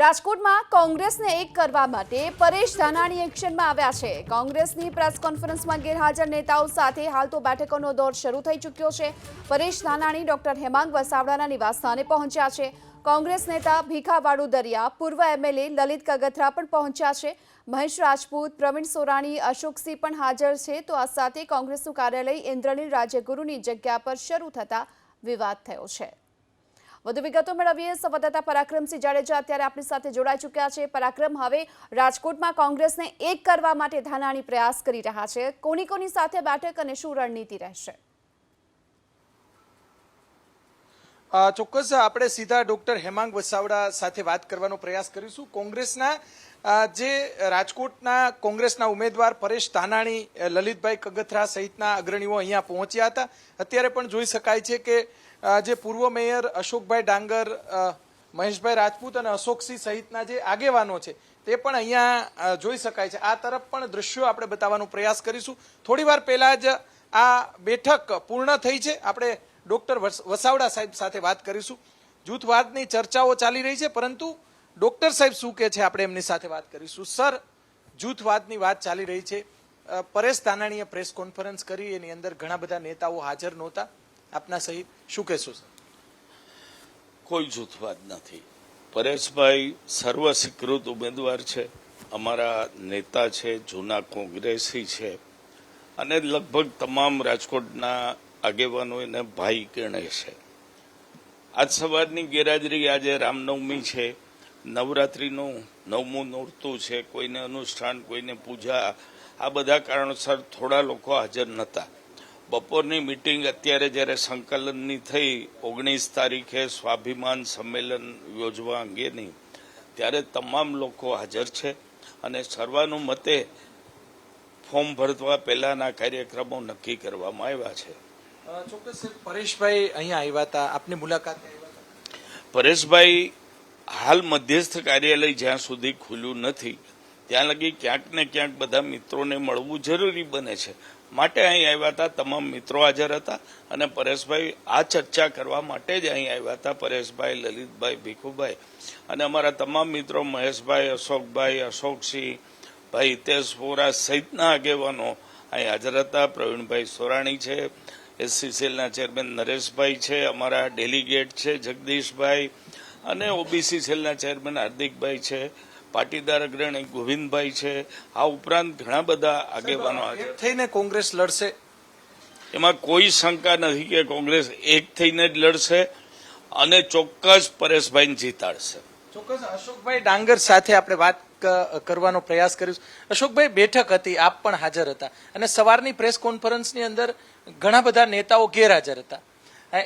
રાજકોટમાં કોંગ્રેસને એક કરવા માટે પરેશ ધાનાણી એક્શનમાં આવ્યા છે. કોંગ્રેસની પ્રેસ કોન્ફરન્સમાં ગેરહાજર નેતાઓ સાથે હાલ તો બેઠકોનો દોર શરૂ થઈ ચૂક્યો છે. પરેશ ધાનાણી, ડોક્ટર હેમાંગ વસાવડાના નિવાસસ્થાને પહોંચ્યા છે. કોંગ્રેસ નેતા ભીખા વાડુદરિયા પૂર્વ એમએલએ લલિત કગથરા પણ પહોંચ્યા છે. મહેશ રાજપૂત, પ્રવીણ સોરાણી, અશોકસિંહ પણ હાજર છે. તો આ સાથે કોંગ્રેસનું કાર્યાલય ઇન્દ્રનીલ રાજ્યગુરુની જગ્યા પર શરૂ થતા વિવાદ થયો છે. વધુ વિગતો મેળવીએ. સંવાદદાતા પરાક્રમસિંહ જાડેજા અત્યારે આપણી સાથે જોડાઈ ચૂક્યા છે. પરાક્રમ હવે રાજકોટમાં કોંગ્રેસને એક કરવા માટે ધાનાણી પ્રયાસ કરી રહ્યા છે. કોની કોની સાથે બેઠક અને શું રણનીતિ રહેશે? ચોક્કસ આપણે સીધા ડોક્ટર હેમાંગ વસાવડા સાથે વાત કરવાનો પ્રયાસ કરીશું. કોંગ્રેસના જે રાજકોટના કોંગ્રેસના ઉમેદવાર પરેશ ધાનાણી લલિતભાઈ કગથરા સહિતના અગ્રણીઓ અહીંયા પહોંચ્યા હતા. અત્યારે પણ જોઈ શકાય છે કે જે પૂર્વ મેયર અશોકભાઈ ડાંગર મહેશભાઈ રાજપૂત અને અશોકસિંહ સહિતના જે આગેવાનો છે, તે પણ અહીંયા જોઈ શકાય છે. આ તરફ પણ દ્રશ્યો આપણે બતાવવાનો પ્રયાસ કરીશું. થોડી વાર પહેલાં જ આ બેઠક પૂર્ણ થઈ છે. આપણે ડોક્ટર વસાવડા સાહેબ સાથે વાત કરીશું. જૂથવાદની ચર્ચાઓ ચાલી રહી છે, પરંતુ ડોક્ટર સાહેબ શું કહે છે આપણે એમની સાથે વાત કરીશું. સર, જૂથવાદની વાત ચાલી રહી છે. પરેશ તાનાણીએ પ્રેસ કોન્ફરન્સ કરી, એની અંદર ઘણા બધા નેતાઓ હાજર નહોતા. આપના સહિત શું કહેશો, સર? કોઈ જૂથવાદ નથી. પરેશભાઈ સર્વસ્વીકૃત ઉમેદવાર છે. અમારા નેતા છે, જૂના કોંગ્રેસી છે. અને લગભગ તમામ રાજકોટના આગેવાનો એને ભાઈ ગણે છે. આજ સવારની ગેરહાજરી આજે રામનવમી છે. નવરાત્રિનું નવમું નોરતું છે. કોઈને અનુષ્ઠાન, કોઈને પૂજા. આ બધા કારણોસર થોડા લોકો હાજર નહોતા બપોરની મિટિંગ અત્યારે જ્યારે સંકલનની થઈ ઓગણીસ તારીખે સ્વાભિમાન સંમેલન યોજવા અંગેની ત્યારે તમામ લોકો હાજર છે અને સર્વાનુમતે ફોર્મ ભરવા પહેલાના કાર્યક્રમો નક્કી કરવામાં આવ્યા છે. ચોક્કસ પરેશભાઈ અહીંયા આવ્યા હતા. આપની મુલાકાત પરેશભાઈ હાલ મધ્યસ્થ કાર્યાલય જ્યાં સુધી ખુલ્યું નથી ત્યાં લગી ક્યાંક ને ક્યાંક બધા મિત્રોને મળવું જરૂરી બને છે. માટે અહીં આવ્યા હતા. તમામ મિત્રો હાજર હતા અને પરેશભાઈ આ ચર્ચા કરવા માટે જ અહીં આવ્યા હતા. પરેશભાઈ, લલિતભાઈ, ભીખુભાઈ અને અમારા તમામ મિત્રો મહેશભાઈ, અશોકભાઈ, અશોકસિંહ, ભાઈ હિતેશ વોરા સહિતના આગેવાનો અહીં હાજર હતા. પ્રવીણભાઈ સોરાણી છે એસસીસીએલના ચેરમેન નરેશભાઈ છે, અમારા ડેલિગેટ છે જગદીશભાઈ અને ઓબીસી સેલના ચેરમેન હાર્દિકભાઈ છે. પાટીદાર અગ્રણી ગોવિંદભાઈ છે. આ ઉપરાંત ઘણા બધા આગેવાનો હાજર. થઈને કોંગ્રેસ લડશે. એમાં કોઈ શંકા નથી કે કોંગ્રેસ એક થઈને જ લડશે અને ચોક્કસ પરેશભાઈને જીતાડશે. ચોક્કસ અશોકભાઈ ડાંગર સાથે આપણે વાત કરવાનો પ્રયાસ કરીશું. અશોકભાઈ બેઠક હતી આપ પણ હાજર હતા. અને સવારની પ્રેસ કોન્ફરન્સની અંદર ઘણા બધા નેતાઓ ગેરહાજર હતા.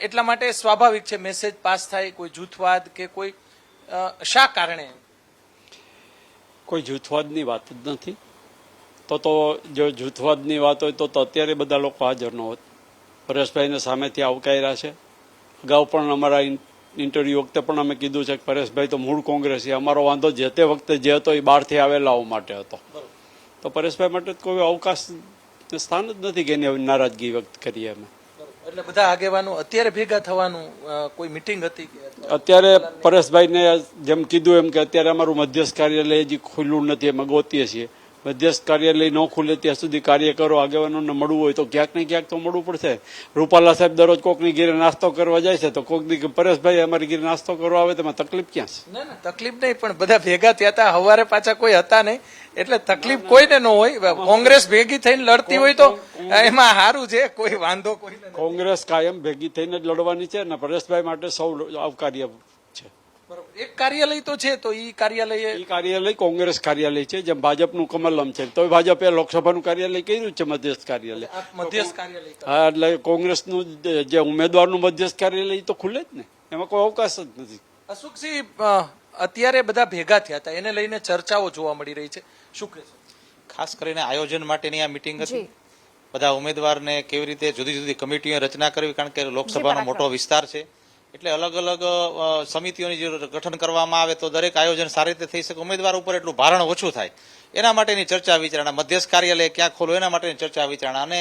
એટલા માટે સ્વાભાવિક છે મેસેજ પાસ થાય કોઈ જૂથવાદ કે કોઈ શા કારણે? કોઈ જૂથવાદની વાત જ નથી. તો તો જો જૂથવાદની વાત હોય તો તો અત્યારે બધા લોકો હાજર ન હોત. પરેશભાઈને સામેથી આવકાર્યા છે. અગાઉ પણ અમારા ઇન- ઇન્ટરવ્યુ વખતે પણ અમે કીધું છે કે પરેશભાઈ તો મૂળ કોંગ્રેસી, અમારો વાંધો જે તે વખતે જે હતો એ બહારથી આવેલાઓ માટે હતો. તો પરેશભાઈ માટે કોઈ અવકાશ સ્થાન જ નથી કે એની નારાજગી વ્યક્ત કરીએ અમે. એટલે બધા આગેવાનો અત્યારે ભેગા થવાનું કોઈ મિટિંગ હતી અત્યારે પરેશભાઈને જેમ કીધું એમ કે અત્યારે અમારું મધ્યસ્થ કાર્યાલય હજી ખુલ્લું નથી અમે ગોતીએ છીએ. મધ્યસ્થ કાર્યાલય ન ખુલે ત્યાં સુધી કાર્યકરો આગેવાનોને મળવું હોય તો ક્યાંક ને ક્યાંક તો મળવું પડશે. રૂપાલા સાહેબ દરરોજ કોકની ઘેરે નાસ્તો કરવા જાય છે તો કોક દી પરેશભાઈ અમારી ઘેરે નાસ્તો કરવા આવે તેમાં તકલીફ ક્યાં છે? ના ના તકલીફ નહીં પણ બધા ભેગા થયા હતા. હવારે પાછા કોઈ હતા નહીં. એટલે તકલીફ કોઈને ન હોય. કોંગ્રેસ ભેગી થઈને લડતી હોય તો એમાં સારું છે. કોઈ વાંધો કોઈ કોંગ્રેસ કાયમ ભેગી થઈને જ લડવાની છે અને પરેશભાઈ માટે સૌ આવકાર્ય. એક કાર્યાલય તો છે તો એ કાર્યાલય એ કાર્યાલય કોંગ્રેસ કાર્યાલય છે જેમ ભાજપનું કમલમ છે. તો ભાજપે લોકસભાનું કાર્યાલય કર્યું છે મધ્યસ્થ કાર્યાલય. મધ્યસ્થ કાર્યાલય હા એટલે કોંગ્રેસનું જે- ઉમેદવારનું મધ્યસ્થ કાર્યાલય તો ખુલે જ ને. એમાં કોઈ અવકાશ જ નથી. અશોકસિંહ અત્યારે બધા ભેગા થયા હતા. એને લઈને ચર્ચાઓ જોવા મળી રહી છે. શું કહેશો ખાસ કરીને આયોજન માટેની આ મિટિંગ હતી. બધા ઉમેદવારને કેવી રીતે જુદી જુદી કમિટીઓ રચના કરવી? કારણ કે લોકસભાનો મોટો વિસ્તાર છે. એટલે અલગ અલગ સમિતિઓની જે ગઠન કરવામાં આવે તો દરેક આયોજન સારી રીતે થઈ શકે. ઉમેદવાર ઉપર એટલું ભારણ ઓછું થાય. એના માટેની ચર્ચા વિચારણા, મધ્યસ્થ કાર્યાલય ક્યાં ખોલો એના માટેની ચર્ચા વિચારણા અને